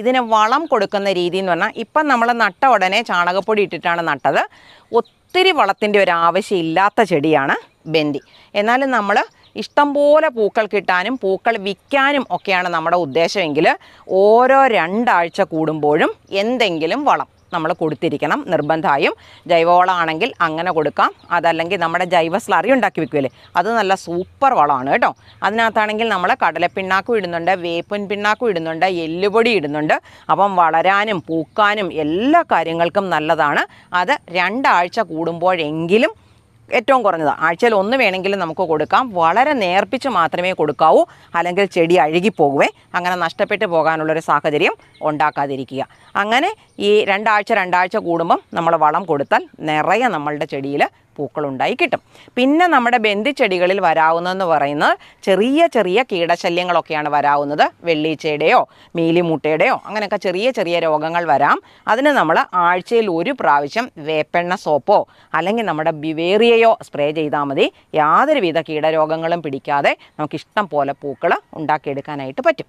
ഇതിന് വളം കൊടുക്കുന്ന രീതി എന്ന് പറഞ്ഞാൽ ഇപ്പം നമ്മൾ നട്ട ഉടനെ ചാണകപ്പൊടി ഇട്ടിട്ടാണ് നട്ടത്. ഒത്തിരി വളത്തിന്റെ ഒരു ആവശ്യം ഇല്ലാത്ത ചെടിയാണ് ബന്ദി എന്നാലും നമ്മൾ ഇഷ്ടംപോലെ പൂക്കൾ കിട്ടാനും പൂക്കൾ വിൽക്കാനും ഒക്കെയാണ് നമ്മുടെ ഉദ്ദേശമെങ്കിൽ ഓരോ രണ്ടാഴ്ച കൂടുമ്പോഴും എന്തെങ്കിലും വളം. നമ്മൾ കൊടുത്തിരിക്കണം നിർബന്ധമായും. ജൈവവളമാണെങ്കിൽ അങ്ങനെ കൊടുക്കാം. അതല്ലെങ്കിൽ നമ്മുടെ ജൈവ സ്ലറി ഉണ്ടാക്കി വെക്കുമല്ലേ അത് നല്ല സൂപ്പർ വളമാണ് കേട്ടോ. അതിനകത്താണെങ്കിൽ നമ്മൾ കടലപ്പിണ്ണാക്കും ഇടുന്നുണ്ട് വേപ്പൻ പിണ്ണാക്കും ഇടുന്നുണ്ട് എല്ലുപൊടി ഇടുന്നുണ്ട്. അപ്പം വളരാനും പൂക്കാനും എല്ലാ കാര്യങ്ങൾക്കും നല്ലതാണ്. അത് രണ്ടാഴ്ച കൂടുമ്പോഴെങ്കിലും ഏറ്റവും കുറഞ്ഞത്. ആഴ്ചയിൽ ഒന്ന് വേണമെങ്കിലും നമുക്ക് കൊടുക്കാം. വളരെ നേർപ്പിച്ച് മാത്രമേ കൊടുക്കാവൂ. അല്ലെങ്കിൽ ചെടി അഴുകിപ്പോകുവേ അങ്ങനെ നഷ്ടപ്പെട്ടു പോകാനുള്ളൊരു സാഹചര്യം ഉണ്ടാക്കാതിരിക്കുക. അങ്ങനെ ഈ രണ്ടാഴ്ച രണ്ടാഴ്ച കൂടുമ്പം നമ്മൾ വളം കൊടുത്താൽ നിറയെ നമ്മളുടെ ചെടിയിൽ പൂക്കളുണ്ടായി കിട്ടും. പിന്നെ നമ്മുടെ ബന്ധിച്ചെടികളിൽ വരാവുന്നതെന്ന് പറയുന്നത് ചെറിയ ചെറിയ കീടശല്യങ്ങളൊക്കെയാണ് വരാവുന്നത്. വെള്ളീച്ചയുടെയോ മീലിമുട്ടയുടെയോ അങ്ങനെയൊക്കെ ചെറിയ ചെറിയ രോഗങ്ങൾ വരാം. അതിന് നമ്മൾ ആഴ്ചയിൽ ഒരു പ്രാവശ്യം വേപ്പെണ്ണ സോപ്പോ അല്ലെങ്കിൽ നമ്മുടെ ബിവേറിയയോ സ്പ്രേ ചെയ്താൽ മതി. യാതൊരുവിധ കീടരോഗങ്ങളും പിടിക്കാതെ നമുക്ക് ഇഷ്ടം പോലെ പൂക്കൾ ഉണ്ടാക്കിയെടുക്കാനായിട്ട് പറ്റും.